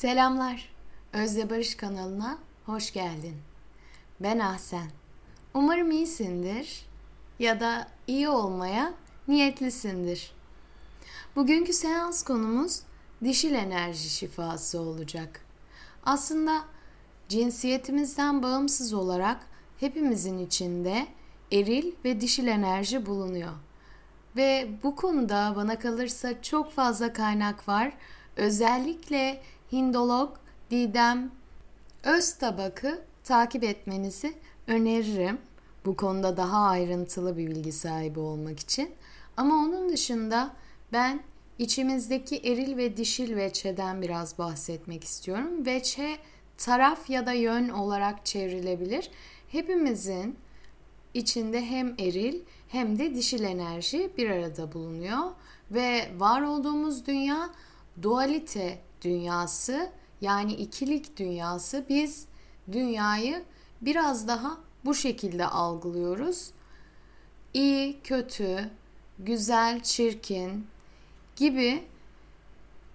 Selamlar. Özle Barış kanalına hoş geldin. Ben Ahsen. Umarım iyisindir ya da iyi olmaya niyetlisindir. Bugünkü seans konumuz dişil enerji şifası olacak. Aslında cinsiyetimizden bağımsız olarak hepimizin içinde eril ve dişil enerji bulunuyor. Ve bu konuda bana kalırsa çok fazla kaynak var. Özellikle Hindolog Didem Öztabak'ı takip etmenizi öneririm. Bu konuda daha ayrıntılı bir bilgi sahibi olmak için. Ama onun dışında ben içimizdeki eril ve dişil veçeden biraz bahsetmek istiyorum. Veçe taraf ya da yön olarak çevrilebilir. Hepimizin içinde hem eril hem de dişil enerji bir arada bulunuyor ve var olduğumuz dünya dualite dünyası yani ikilik dünyası biz dünyayı biraz daha bu şekilde algılıyoruz. İyi, kötü, güzel, çirkin gibi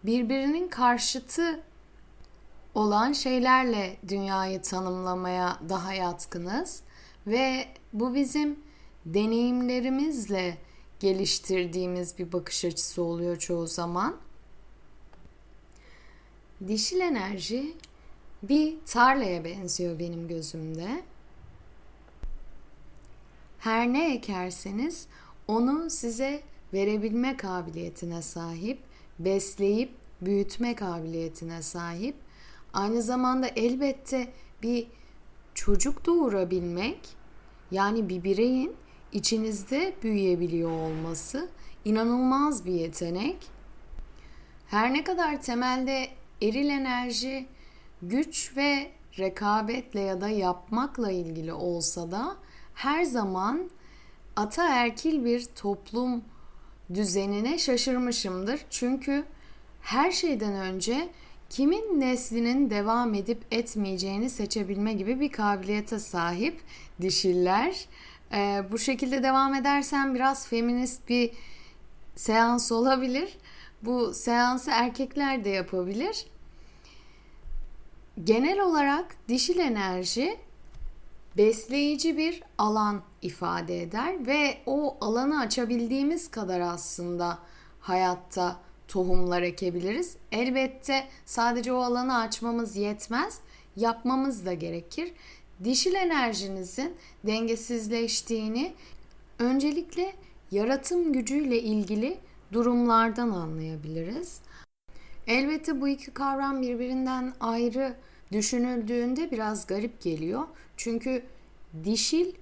birbirinin karşıtı olan şeylerle dünyayı tanımlamaya daha yatkınız ve bu bizim deneyimlerimizle geliştirdiğimiz bir bakış açısı oluyor çoğu zaman. Dişil enerji bir tarlaya benziyor benim gözümde. Her ne ekerseniz onu size verebilme kabiliyetine sahip, besleyip büyütme kabiliyetine sahip. Aynı zamanda elbette bir çocuk doğurabilmek, yani bir bireyin içinizde büyüyebiliyor olması inanılmaz bir yetenek. Her ne kadar temelde eril enerji güç ve rekabetle ya da yapmakla ilgili olsa da her zaman ataerkil bir toplum düzenine şaşırmışımdır. Çünkü her şeyden önce kimin neslinin devam edip etmeyeceğini seçebilme gibi bir kabiliyete sahip dişiller. Ee, bu şekilde devam edersen biraz feminist bir seans olabilir. Bu seansı erkekler de yapabilir. Genel olarak dişil enerji besleyici bir alan ifade eder ve o alanı açabildiğimiz kadar aslında hayatta tohumlar ekebiliriz. Elbette sadece o alanı açmamız yetmez, yapmamız da gerekir. Dişil enerjinizin dengesizleştiğini öncelikle yaratım gücüyle ilgili durumlardan anlayabiliriz. Elbette bu iki kavram birbirinden ayrı düşünüldüğünde biraz garip geliyor. Çünkü dişil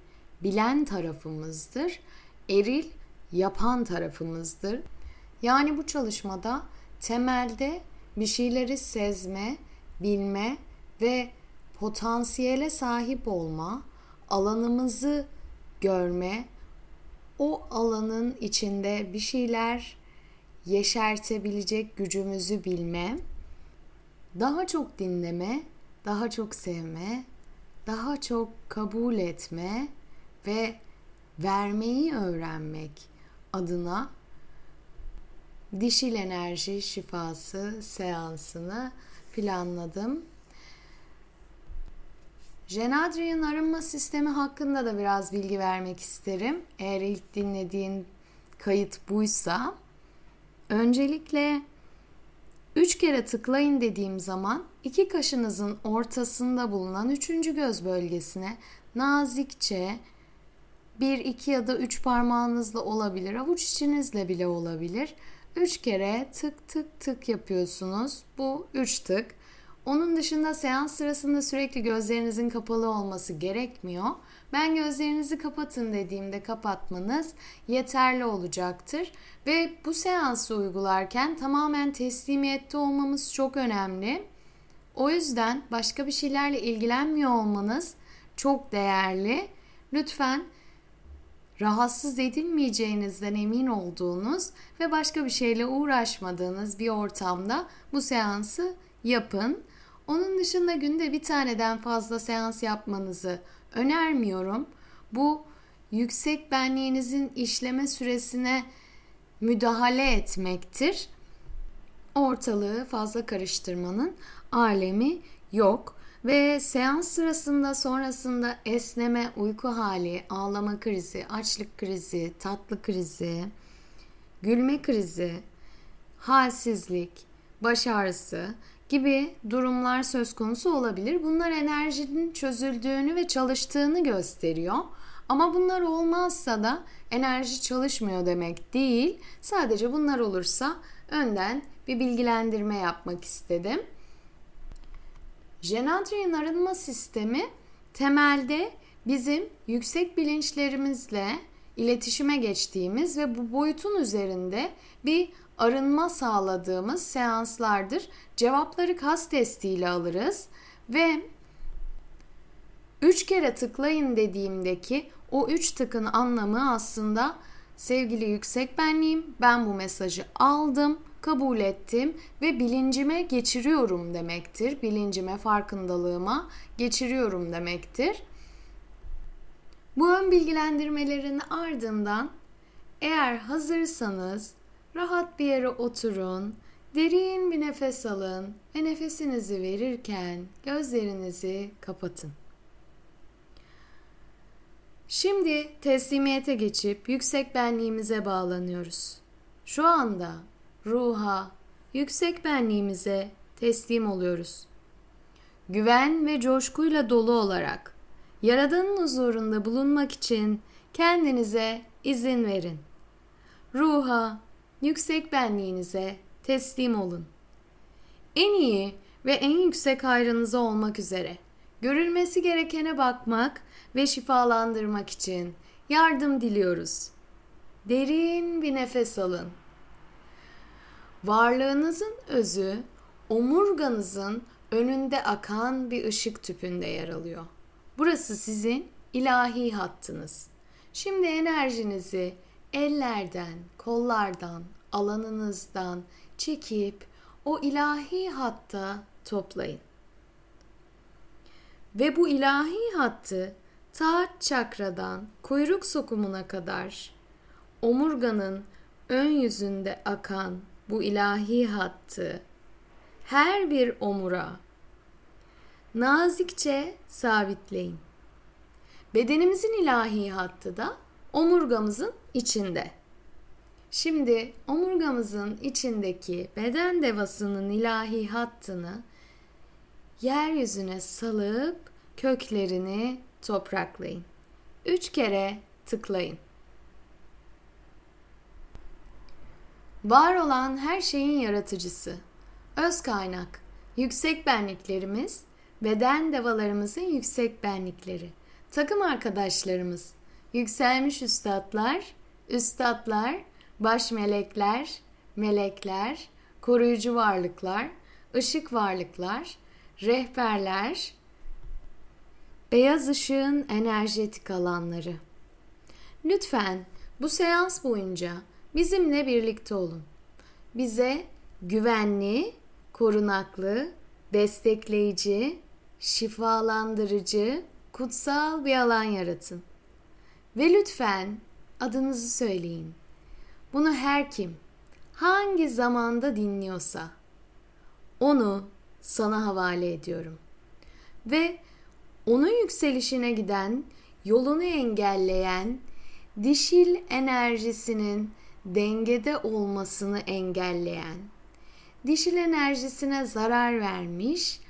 bilen tarafımızdır, eril yapan tarafımızdır. Yani bu çalışmada temelde bir şeyleri sezme, bilme ve potansiyele sahip olma, alanımızı görme, o alanın içinde bir şeyler yeşertebilecek gücümüzü bilme, daha çok dinleme, daha çok sevme, daha çok kabul etme ve vermeyi öğrenmek adına dişil enerji şifası seansını planladım. Jenadrian arınma sistemi hakkında da biraz bilgi vermek isterim. Eğer ilk dinlediğin kayıt buysa. Öncelikle 3 kere tıklayın dediğim zaman iki kaşınızın ortasında bulunan üçüncü göz bölgesine nazikçe bir, iki ya da üç parmağınızla olabilir, avuç içinizle bile olabilir. Üç kere tık tık tık yapıyorsunuz. Bu üç tık. Onun dışında seans sırasında sürekli gözlerinizin kapalı olması gerekmiyor. Ben gözlerinizi kapatın dediğimde kapatmanız yeterli olacaktır. Ve bu seansı uygularken tamamen teslimiyette olmamız çok önemli. O yüzden başka bir şeylerle ilgilenmiyor olmanız çok değerli. Lütfen rahatsız edilmeyeceğinizden emin olduğunuz ve başka bir şeyle uğraşmadığınız bir ortamda bu seansı yapın. Onun dışında günde bir taneden fazla seans yapmanızı önermiyorum. Bu yüksek benliğinizin işleme süresine müdahale etmektir. ortalığı fazla karıştırmanın alemi yok. Ve seans sırasında sonrasında esneme, uyku hali, ağlama krizi, açlık krizi, tatlı krizi, gülme krizi, halsizlik, baş ağrısı gibi durumlar söz konusu olabilir. Bunlar enerjinin çözüldüğünü ve çalıştığını gösteriyor. Ama bunlar olmazsa da enerji çalışmıyor demek değil. Sadece bunlar olursa önden bir bilgilendirme yapmak istedim. Jenadri'nin arınma sistemi temelde bizim yüksek bilinçlerimizle iletişime geçtiğimiz ve bu boyutun üzerinde bir arınma sağladığımız seanslardır. Cevapları kas testiyle alırız ve 3 kere tıklayın dediğimdeki o 3 tıkın anlamı aslında sevgili yüksek benliğim ben bu mesajı aldım, kabul ettim ve bilincime geçiriyorum demektir. Bilincime, farkındalığıma geçiriyorum demektir. Bu ön bilgilendirmelerin ardından eğer hazırsanız rahat bir yere oturun, derin bir nefes alın ve nefesinizi verirken gözlerinizi kapatın. Şimdi teslimiyete geçip yüksek benliğimize bağlanıyoruz. Şu anda ruha, yüksek benliğimize teslim oluyoruz. Güven ve coşkuyla dolu olarak Yaradan'ın huzurunda bulunmak için kendinize izin verin. Ruha, yüksek benliğinize teslim olun. En iyi ve en yüksek hayrınıza olmak üzere görülmesi gerekene bakmak ve şifalandırmak için yardım diliyoruz. Derin bir nefes alın. Varlığınızın özü omurganızın önünde akan bir ışık tüpünde yer alıyor. Burası sizin ilahi hattınız. Şimdi enerjinizi ellerden, kollardan, alanınızdan çekip o ilahi hatta toplayın. Ve bu ilahi hattı taat çakradan kuyruk sokumuna kadar omurganın ön yüzünde akan bu ilahi hattı her bir omura nazikçe sabitleyin. Bedenimizin ilahi hattı da omurgamızın içinde. Şimdi omurgamızın içindeki beden devasının ilahi hattını yeryüzüne salıp köklerini topraklayın. Üç kere tıklayın. Var olan her şeyin yaratıcısı, öz kaynak, yüksek benliklerimiz, beden devalarımızın yüksek benlikleri, takım arkadaşlarımız, yükselmiş üstadlar, üstadlar, baş melekler, melekler, koruyucu varlıklar, ışık varlıklar, rehberler, beyaz ışığın enerjetik alanları. Lütfen bu seans boyunca bizimle birlikte olun. Bize güvenli, korunaklı, destekleyici, şifalandırıcı, kutsal bir alan yaratın. Ve lütfen adınızı söyleyin. Bunu her kim, hangi zamanda dinliyorsa onu sana havale ediyorum. Ve onun yükselişine giden, yolunu engelleyen dişil enerjisinin dengede olmasını engelleyen, dişil enerjisine zarar vermiş,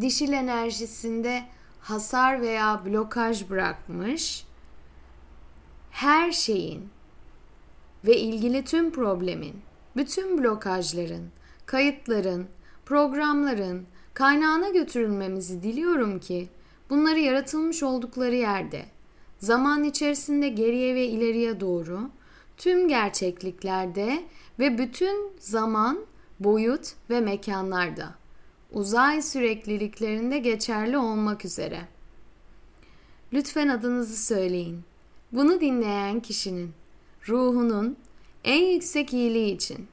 dişil enerjisinde hasar veya blokaj bırakmış, her şeyin ve ilgili tüm problemin, bütün blokajların, kayıtların, programların kaynağına götürülmemizi diliyorum ki bunları yaratılmış oldukları yerde zaman içerisinde geriye ve ileriye doğru tüm gerçekliklerde ve bütün zaman, boyut ve mekanlarda uzay sürekliliklerinde geçerli olmak üzere. Lütfen adınızı söyleyin. Bunu dinleyen kişinin ruhunun en yüksek iyiliği için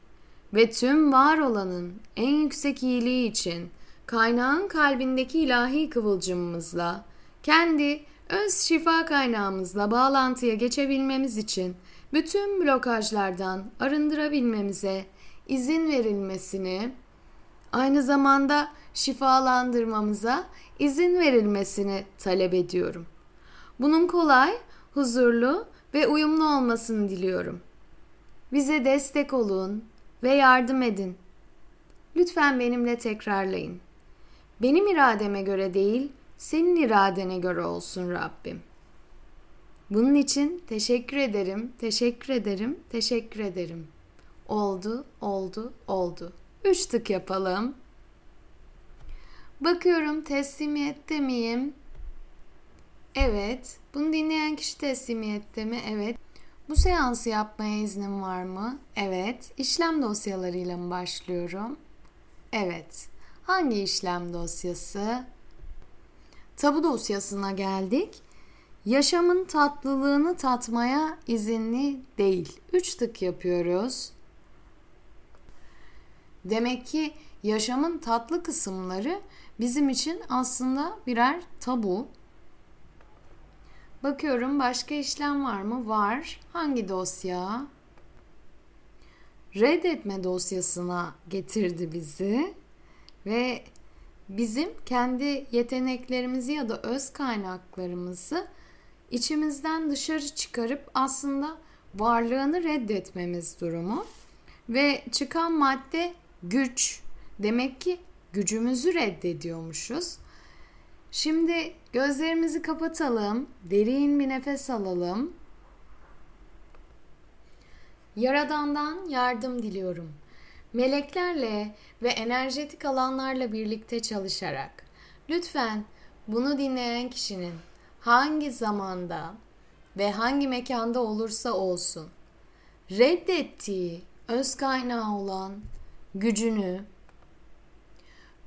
ve tüm var olanın en yüksek iyiliği için kaynağın kalbindeki ilahi kıvılcımımızla kendi öz şifa kaynağımızla bağlantıya geçebilmemiz için bütün blokajlardan arındırabilmemize izin verilmesini, aynı zamanda şifalandırmamıza izin verilmesini talep ediyorum. Bunun kolay, huzurlu ve uyumlu olmasını diliyorum. Bize destek olun ve yardım edin. Lütfen benimle tekrarlayın. Benim irademe göre değil, senin iradene göre olsun Rabbim. Bunun için teşekkür ederim, teşekkür ederim, teşekkür ederim. Oldu, oldu, oldu. Üç tık yapalım. Bakıyorum teslimiyette miyim? Evet. Bunu dinleyen kişi teslimiyette mi? Evet. Bu seansı yapmaya iznim var mı? Evet. İşlem dosyalarıyla mı başlıyorum? Evet. Hangi işlem dosyası? Tabu dosyasına geldik. Yaşamın tatlılığını tatmaya izinli değil. Üç tık yapıyoruz. Demek ki yaşamın tatlı kısımları bizim için aslında birer tabu. Bakıyorum başka işlem var mı? Var. Hangi dosya? Reddetme dosyasına getirdi bizi ve bizim kendi yeteneklerimizi ya da öz kaynaklarımızı içimizden dışarı çıkarıp aslında varlığını reddetmemiz durumu ve çıkan madde güç. Demek ki gücümüzü reddediyormuşuz. Şimdi gözlerimizi kapatalım. Derin bir nefes alalım. Yaradan'dan yardım diliyorum. Meleklerle ve enerjetik alanlarla birlikte çalışarak lütfen bunu dinleyen kişinin hangi zamanda ve hangi mekanda olursa olsun reddettiği öz kaynağı olan gücünü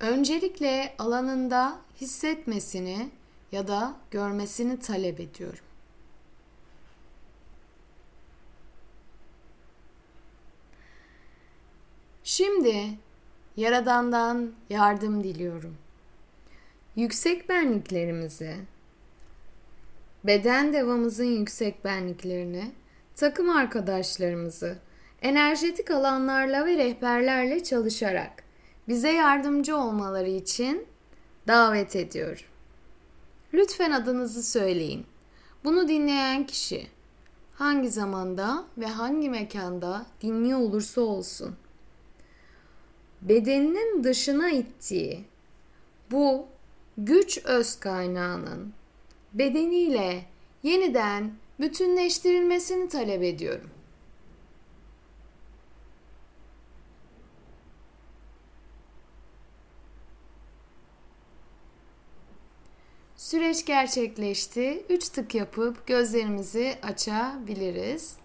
öncelikle alanında hissetmesini ya da görmesini talep ediyorum. Şimdi Yaradan'dan yardım diliyorum. Yüksek benliklerimizi, beden devamızın yüksek benliklerini, takım arkadaşlarımızı, enerjetik alanlarla ve rehberlerle çalışarak bize yardımcı olmaları için davet ediyorum. Lütfen adınızı söyleyin. Bunu dinleyen kişi hangi zamanda ve hangi mekanda dinliyor olursa olsun bedeninin dışına ittiği bu güç öz kaynağının bedeniyle yeniden bütünleştirilmesini talep ediyorum. Süreç gerçekleşti. 3 tık yapıp gözlerimizi açabiliriz.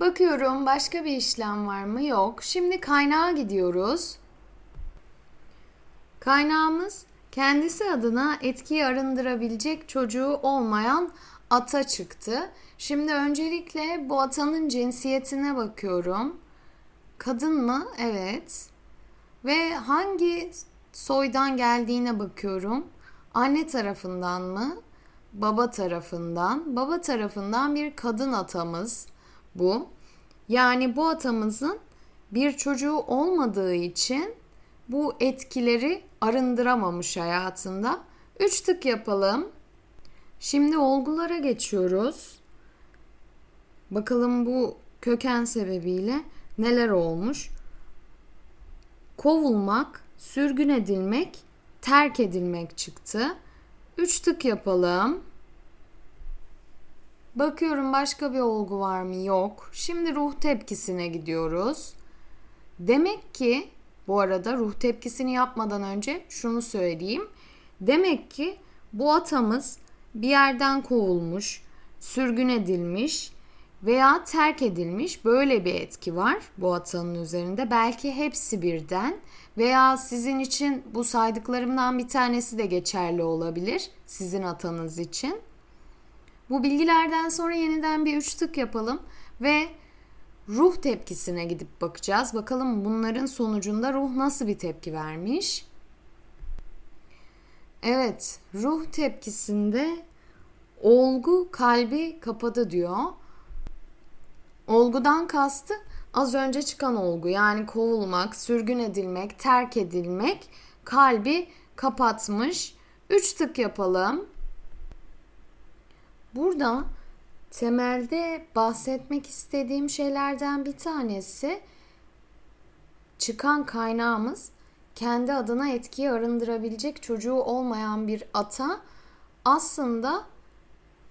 Bakıyorum başka bir işlem var mı? Yok. Şimdi kaynağa gidiyoruz. Kaynağımız kendisi adına etkiyi arındırabilecek çocuğu olmayan ata çıktı. Şimdi öncelikle bu atanın cinsiyetine bakıyorum. Kadın mı? Evet. Ve hangi soydan geldiğine bakıyorum. Anne tarafından mı? Baba tarafından. Baba tarafından bir kadın atamız bu. Yani bu atamızın bir çocuğu olmadığı için bu etkileri arındıramamış hayatında. Üç tık yapalım. Şimdi olgulara geçiyoruz. Bakalım bu köken sebebiyle neler olmuş? Kovulmak, sürgün edilmek, terk edilmek çıktı. Üç tık yapalım. Bakıyorum başka bir olgu var mı? Yok. Şimdi ruh tepkisine gidiyoruz. Demek ki bu arada ruh tepkisini yapmadan önce şunu söyleyeyim. Demek ki bu atamız bir yerden kovulmuş, sürgün edilmiş veya terk edilmiş böyle bir etki var bu atanın üzerinde. Belki hepsi birden veya sizin için bu saydıklarımdan bir tanesi de geçerli olabilir sizin atanız için. Bu bilgilerden sonra yeniden bir üç tık yapalım ve ruh tepkisine gidip bakacağız. Bakalım bunların sonucunda ruh nasıl bir tepki vermiş? Evet, ruh tepkisinde olgu kalbi kapadı diyor. Olgudan kastı az önce çıkan olgu yani kovulmak, sürgün edilmek, terk edilmek, kalbi kapatmış. Üç tık yapalım. Burada temelde bahsetmek istediğim şeylerden bir tanesi çıkan kaynağımız kendi adına etkiyi arındırabilecek çocuğu olmayan bir ata aslında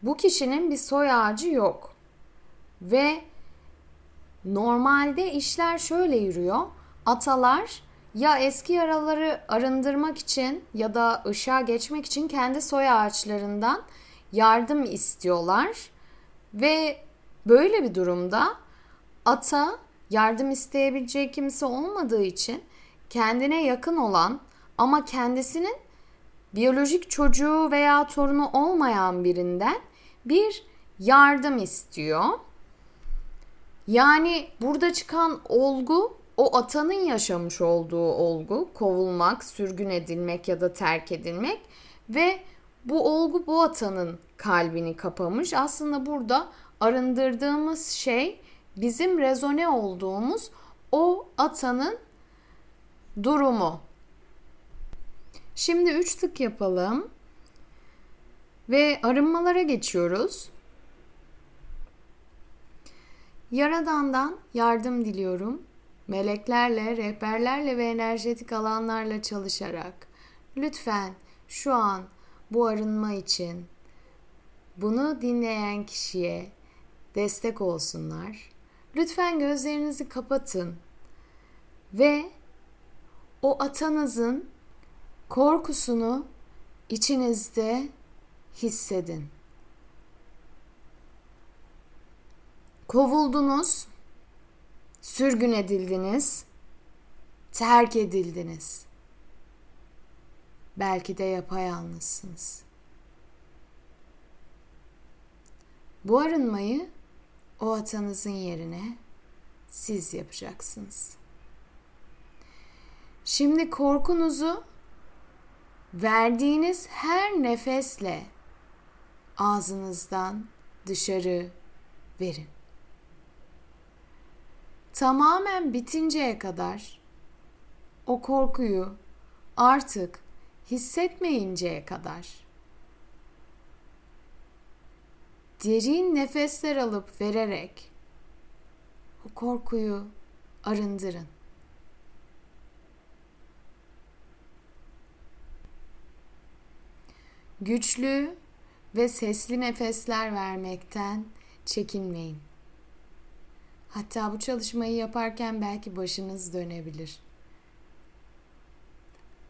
bu kişinin bir soy ağacı yok. Ve normalde işler şöyle yürüyor. Atalar ya eski yaraları arındırmak için ya da ışığa geçmek için kendi soy ağaçlarından yardım istiyorlar ve böyle bir durumda ata yardım isteyebileceği kimse olmadığı için kendine yakın olan ama kendisinin biyolojik çocuğu veya torunu olmayan birinden bir yardım istiyor. Yani burada çıkan olgu o atanın yaşamış olduğu olgu, kovulmak, sürgün edilmek ya da terk edilmek ve bu olgu bu atanın kalbini kapamış. Aslında burada arındırdığımız şey bizim rezone olduğumuz o atanın durumu. Şimdi 3 tık yapalım. Ve arınmalara geçiyoruz. Yaradan'dan yardım diliyorum. Meleklerle, rehberlerle ve enerjetik alanlarla çalışarak lütfen şu an bu arınma için bunu dinleyen kişiye destek olsunlar. Lütfen gözlerinizi kapatın ve o atanızın korkusunu içinizde hissedin. Kovuldunuz, sürgün edildiniz, terk edildiniz. Belki de yapayalnızsınız. Bu arınmayı o atanızın yerine siz yapacaksınız. Şimdi korkunuzu verdiğiniz her nefesle ağzınızdan dışarı verin. Tamamen bitinceye kadar o korkuyu artık hissetmeyinceye kadar derin nefesler alıp vererek o korkuyu arındırın. Güçlü ve sesli nefesler vermekten çekinmeyin. Hatta bu çalışmayı yaparken belki başınız dönebilir.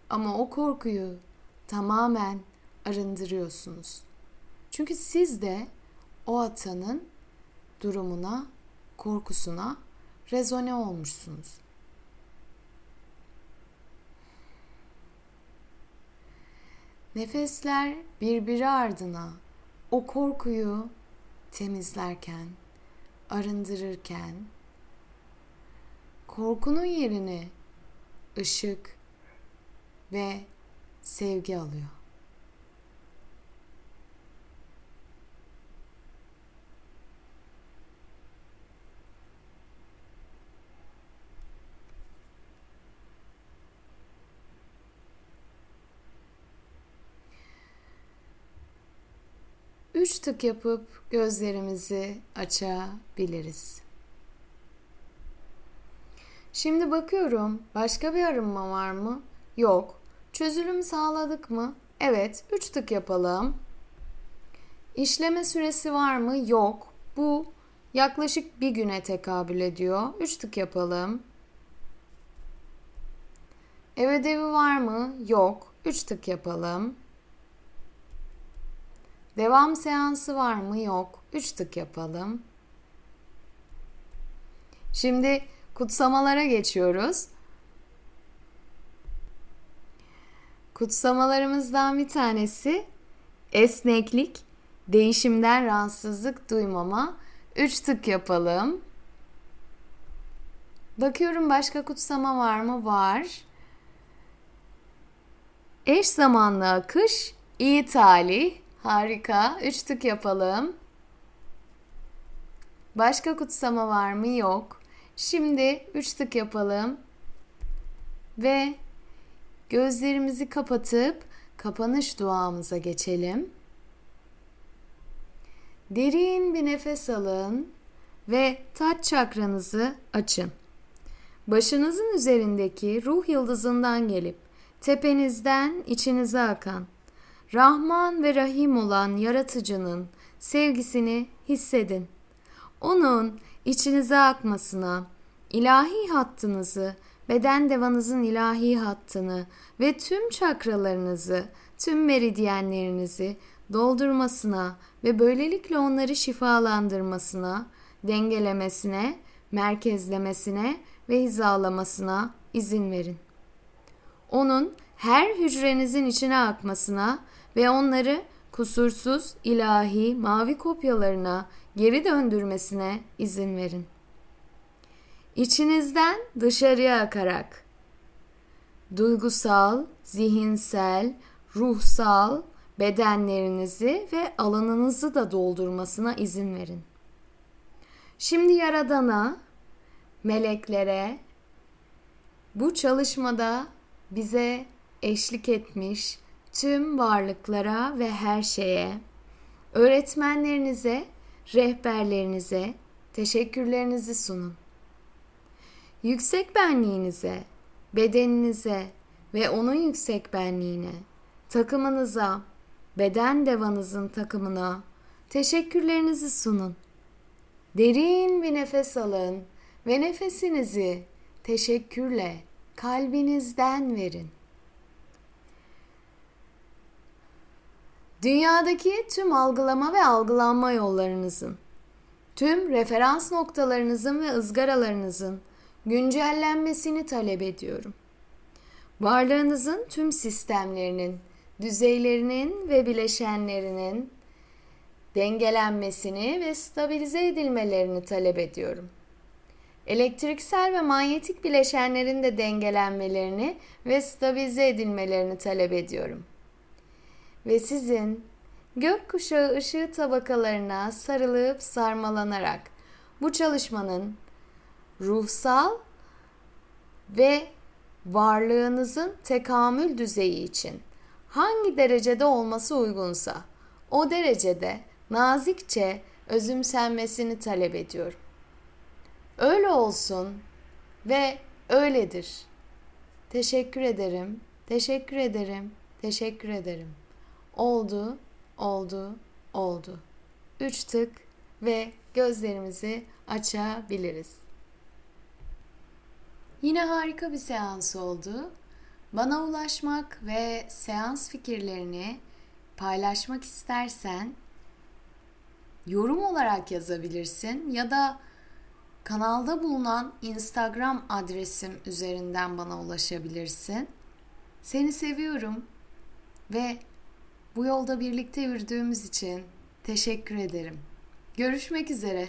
Ama o korkuyu tamamen arındırıyorsunuz. Çünkü siz de o atanın durumuna, korkusuna rezone olmuşsunuz. Nefesler birbiri ardına o korkuyu temizlerken, arındırırken korkunun yerini ışık ve sevgi alıyor. Üç tık yapıp gözlerimizi açabiliriz. Şimdi bakıyorum başka bir arınma var mı? Yok. Çözülüm sağladık mı? Evet. Üç tık yapalım. İşleme süresi var mı? Yok. Bu yaklaşık bir güne tekabül ediyor. Üç tık yapalım. Ev ödevi var mı? Yok. Üç tık yapalım. Devam seansı var mı? Yok. 3 tık yapalım. Şimdi kutsamalara geçiyoruz. Kutsamalarımızdan bir tanesi esneklik, değişimden rahatsızlık duymama. 3 tık yapalım. Bakıyorum başka kutsama var mı? Var. Eş zamanlı akış, iyi talih, Harika. Üç tık yapalım. Başka kutsama var mı? Yok. Şimdi üç tık yapalım. Ve gözlerimizi kapatıp kapanış duamıza geçelim. Derin bir nefes alın ve taç çakranızı açın. Başınızın üzerindeki ruh yıldızından gelip tepenizden içinize akan Rahman ve Rahim olan yaratıcının sevgisini hissedin. Onun içinize akmasına, ilahi hattınızı, beden devanızın ilahi hattını ve tüm çakralarınızı, tüm meridyenlerinizi doldurmasına ve böylelikle onları şifalandırmasına, dengelemesine, merkezlemesine ve hizalamasına izin verin. Onun her hücrenizin içine akmasına ve onları kusursuz ilahi mavi kopyalarına geri döndürmesine izin verin. İçinizden dışarıya akarak duygusal, zihinsel, ruhsal bedenlerinizi ve alanınızı da doldurmasına izin verin. Şimdi Yaradan'a, meleklere, bu çalışmada bize eşlik etmiş tüm varlıklara ve her şeye, öğretmenlerinize, rehberlerinize teşekkürlerinizi sunun. Yüksek benliğinize, bedeninize ve onun yüksek benliğine, takımınıza, beden devanızın takımına teşekkürlerinizi sunun. Derin bir nefes alın ve nefesinizi teşekkürle kalbinizden verin. Dünyadaki tüm algılama ve algılanma yollarınızın, tüm referans noktalarınızın ve ızgaralarınızın güncellenmesini talep ediyorum. Varlığınızın tüm sistemlerinin, düzeylerinin ve bileşenlerinin dengelenmesini ve stabilize edilmelerini talep ediyorum. Elektriksel ve manyetik bileşenlerin de dengelenmelerini ve stabilize edilmelerini talep ediyorum. Ve sizin gökkuşağı ışığı tabakalarına sarılıp sarmalanarak bu çalışmanın ruhsal ve varlığınızın tekamül düzeyi için hangi derecede olması uygunsa o derecede nazikçe özümsenmesini talep ediyorum. Öyle olsun ve öyledir. Teşekkür ederim, teşekkür ederim, teşekkür ederim. Oldu, oldu, oldu. Üç tık ve gözlerimizi açabiliriz. Yine harika bir seans oldu. Bana ulaşmak ve seans fikirlerini paylaşmak istersen yorum olarak yazabilirsin ya da kanalda bulunan Instagram adresim üzerinden bana ulaşabilirsin. Seni seviyorum ve bu yolda birlikte yürüdüğümüz için teşekkür ederim. Görüşmek üzere.